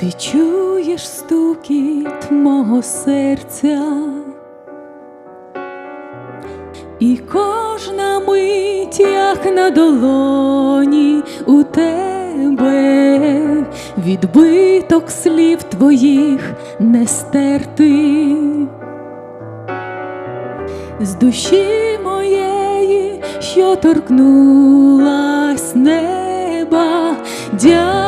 Ти чуєш стукіт мого серця, і кожна мить, як на долоні у тебе, відбиток слів твоїх не стерти. З душі моєї, що торкнулась неба, дякую,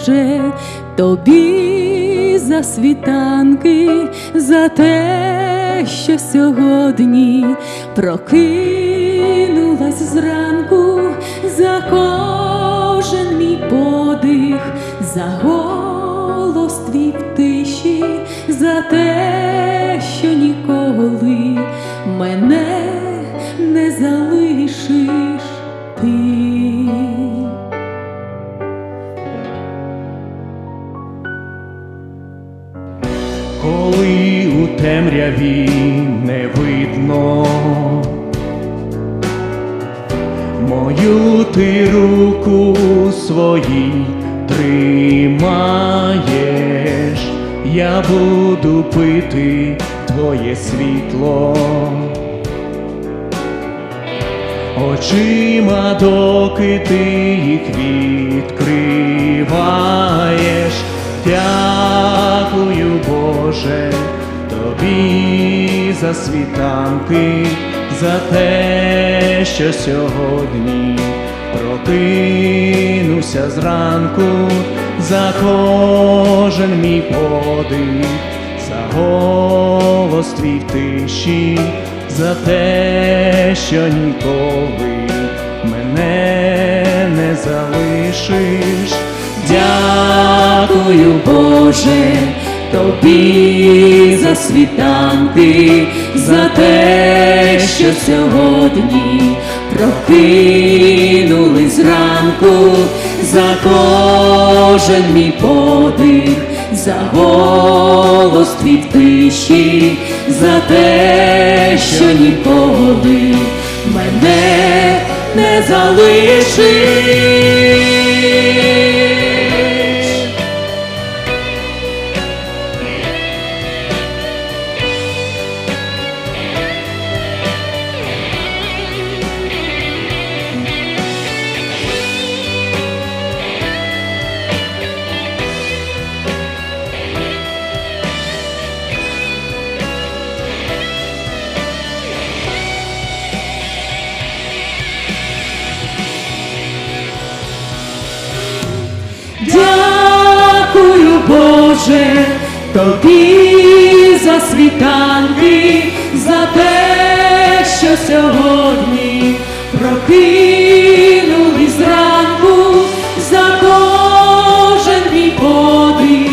Боже, тобі за світанки, за те, що сьогодні прокинулась зранку, за кожен мій подих, за голос твій в тиші, за те, коли у темряві не видно, мою ти руку своїй тримаєш, я буду пити твоє світло. Очима, доки ти їх відкриваєш, Боже, тобі за світанки, за те, що сьогодні прокинувся зранку, за кожен мій подих, за голос твій в тиші, за те, що ніколи мене не залишиш. Дякую, Боже, тобі за світанки, за те, що сьогодні прокинули зранку, за кожен мій подих, за голос твій тиші, за те, що ніколи мене не залишиш. Боже, тобі за світанки, за те, що сьогодні прокинули зранку, за кожен мій подих,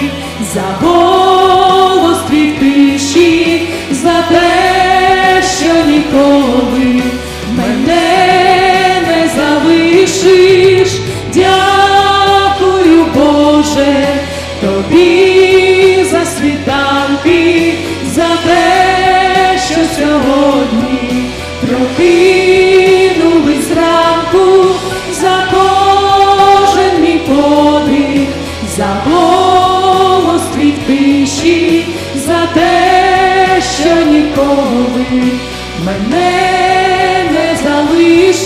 за голос твій тиші, за те, що ніколи мене не залишиш. Дякую, Боже, тобі на те, що ніколи мене не залишить.